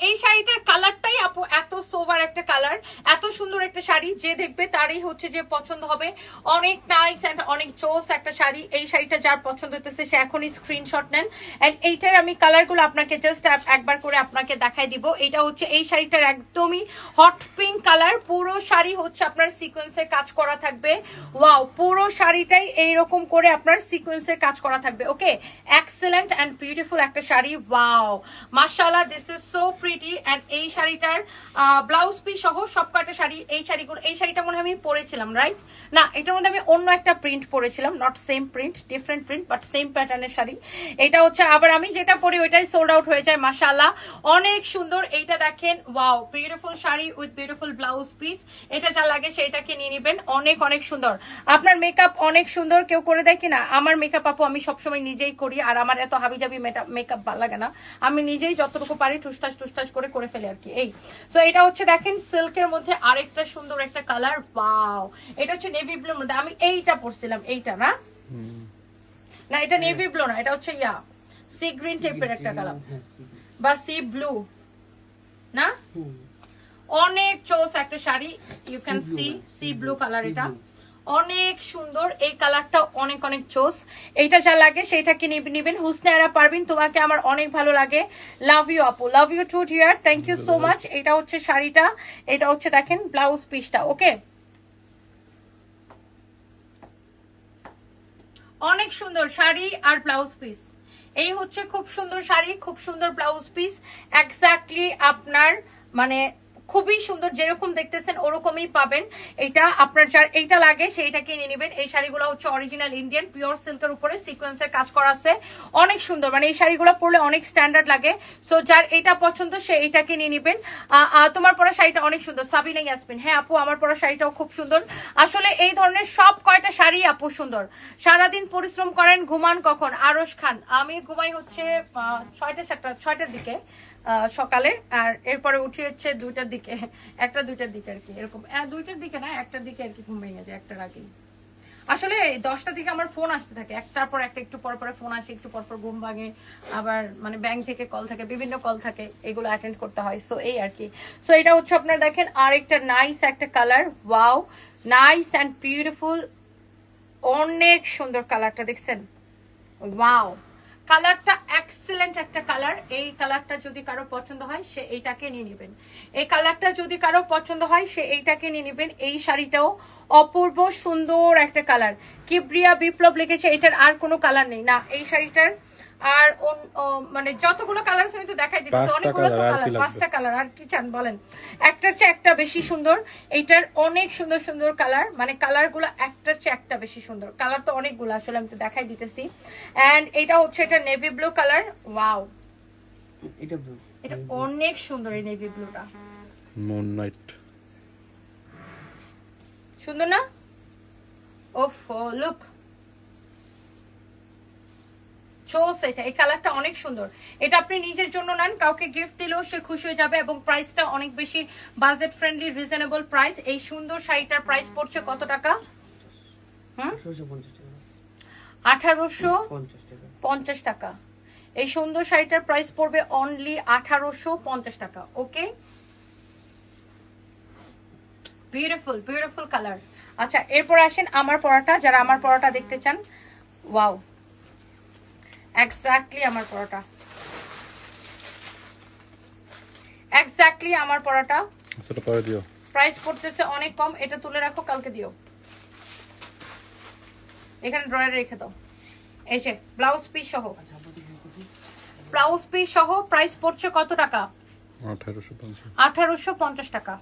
এই শাড়িটার কালারটাই আপু এত সোভার একটা কালার, এত সুন্দর একটা শাড়ি, যে দেখবে তারই হচ্ছে যে পছন্দ হবে। অনেক নাইস এন্ড অনেক চোস একটা শাড়ি, এই শাড়িটা যার পছন্দ হতেছে সে এখনই স্ক্রিনশট নেন। এন্ড এইটার আমি কালারগুলো আপনাকে জাস্ট একবার করে আপনাকে দেখাই দিব। এটা হচ্ছে এই শাড়িটার একদমই হট পিঙ্ক কালার পুরো শাড়ি হচ্ছে আপনার সিকোয়েন্সের কাজ করা থাকবে। ওয়াও পুরো শাড়িটাই এইরকম করে আপনার সিকোয়েন্সের কাজ করা থাকবে ওকে এক্সেলেন্ট অ্যান্ড বিউটিফুল একটা শাড়ি ওয়াও মাশাআল্লাহ this is so pretty and এই শাড়িটার ব্লাউজ পিস সহ সব কয়টা শাড়ি? এই শাড়িগুলো এই শাড়িটা মনে হয় আমি পরেছিলাম রাইট না, এটার মধ্যে আমি অন্য একটা প্রিন্ট পরেছিলাম not same print different print but same প্যাটার্নের শাড়ি। এটা হচ্ছে আবার আমি যেটা পরি, ওইটাই সোল্ড আউট হয়ে যায়, মাশাআল্লাহ। অনেক সুন্দর, এইটা দেখেন wow beautiful sari with beautiful blouse piece এটা যা লাগে সেটাকে নিয়ে নেবেন, অনেক অনেক সুন্দর। আপনার মেকআপ অনেক সুন্দর, কেউ করে দেয় কিনা? আমার মেকআপ আপু, আমি সবসময় নিজেই করি, আর আমার এত হাবিজাবি মেকআপ ভালো লাগে না। আমি নিজেই যতটুকু পারি, টুসটাস টুসটাস করে করে ফেলে আর কি, এই। তো এটা হচ্ছে দেখেন সিল্কের মধ্যে আরেকটা সুন্দর একটা কালার পাও এটা হচ্ছে নেভি ব্লুর মধ্যে। আমি এইটা পরছিলাম এইটা না? না এটা নেভি ব্লু না এটা হচ্ছে ইয়া সি গ্রিন টাইপের একটা কালার। বা সি ব্লু না? অনেক চোস একটা sari you can see see blue colour এটা। অনেক সুন্দর, এই কালারটা অনেক অনেক চোস। এইটা যা লাগে সেইটাকে নিবেন। হুসনারা পারবিন, তোমাকে আমার অনেক ভালো লাগে। লাভ ইউ আপু। Love you too dear thank you so much এটা হচ্ছে শাড়িটা। এটা হচ্ছে দেখেন ব্লাউজ পিসটা ওকে অনেক সুন্দর শাড়ি আর ব্লাউজ পিস এই হচ্ছে খুব সুন্দর শাড়ি, খুব সুন্দর ব্লাউজ পিস এক্স্যাক্টলি আপনার মানে খুবই সুন্দর, যেরকম দেখতেছেন ওরকমই পাবেন। এটা আপনার যার এইটা লাগে সেইটাকে নিয়ে নেবেন। এই শাড়িগুলো হচ্ছে অরিজিনাল ইন্ডিয়ান পিওর সিল্কের উপরে সিকোয়েন্সের কাজ করা আছে। অনেক সুন্দর মানে এই শাড়িগুলো পরলে অনেক স্ট্যান্ডার্ড লাগে। সো যার এটা পছন্দ, সে এইটাকে নিয়ে নেবেন। তোমার পরা শাড়িটা অনেক সুন্দর, সাবিনা ইয়াসমিন। হ্যাঁ আপু, আমার পরা শাড়িটাও খুব সুন্দর। আসলে এই ধরনের সব কয়টা শাড়ি আপু সুন্দর? সারাদিন পরিশ্রম করেন, ঘুমান কখন? আরশ খান, আমি ঘুমাই হচ্ছে ছয়টা সাতটা, ছয়টার দিকে। সকালে, আর এরপরে উঠি হচ্ছে দুইটার দিকে, একটা দুইটার দিকে আর কি, এরকম। দুইটার দিকে না, একটার দিকে আর কি ঘুম ভেঙে যায়, একটার আগেই। আসলে এই দশটার দিকে আমার ফোন আসতে থাকে, একটার পর একটা, একটু পর পরে ফোন আসে, একটু পর পর ঘুম ভাঙে, আবার মানে ব্যাংক থেকে কল থাকে, বিভিন্ন কল থাকে, এগুলো অ্যাটেন্ড করতে হয় সো এই আর কি। সো এটা হচ্ছে আপনার দেখেন, আরেকটা নাইস একটা colour wow nice and beautiful অনেক সুন্দর কালারটা দেখছেন? ওয়াও কালারটা এক্সেলেন্ট একটা কালার। এই কালারটা যদি কারও পছন্দ হয়, সে এইটাকে নিয়ে নেবেন। এই কালারটা যদি কারও পছন্দ হয়, সে এইটাকে নিয়ে নেবেন। এই শাড়িটাও অপূর্ব সুন্দর একটা কালার। কিব্রিয়া বিপ্লব লেগেছে এটার আর কোনো কালার নেই। না, এই শাড়িটার আর মানে যতগুলো কালার আমি তো দেখাই দিচ্ছি অনেকগুলো তো কালার পাঁচটা কালার আর কি চান বলেন? একটার চেয়ে একটা বেশি সুন্দর এইটার অনেক সুন্দর সুন্দর কালার মানে কালারগুলো একটার চেয়ে একটা বেশি সুন্দর। কালার তো অনেকগুলো আসলে আমি তো দেখাই দিতেছি। এন্ড এটা হচ্ছে এটা নেভি ব্লু কালার ওয়াও এটা ব্লু এটা অনেক সুন্দর এই নেভি ব্লুটা মুন নাইট সুন্দর না? ওফ লুক চোস এটা। এই কালারটা অনেক সুন্দর। এটা আপনি নিজের জন্য নেন, কাউকে গিফট দিলেও সে খুশি হয়ে যাবে এবং প্রাইসটা অনেক বেশি বাজেট ফ্রেন্ডলি রিজনেবল প্রাইস এই সুন্দর শাড়িটার প্রাইস পড়ছে কত টাকা? আঠারোশো পঞ্চাশ টাকা। এই সুন্দর শাড়িটার প্রাইস পড়বে অনলি আঠারোশো পঞ্চাশ টাকা, ওকে? বিউটিফুল বিউটিফুল কালার আচ্ছা এরপর আসেন আমার পরোটা। যারা আমার পরোটা দেখতে চান ওয়াও এক্স্যাক্টলি আমার পরোটা। এক্স্যাক্টলি আমার পরোটা। সেটা পরে দিও। প্রাইস পড়তেছে অনেক কম এটা তুলে রাখো কালকে দিও। এখানে ড্রয়ারে রেখে দাও। এই যে ব্লাউজ পিস সহ। ব্লাউজ পিস সহ প্রাইস পড়ছে কত টাকা? আঠারোশো পঞ্চাশ। আঠারোশো পঞ্চাশ টাকা।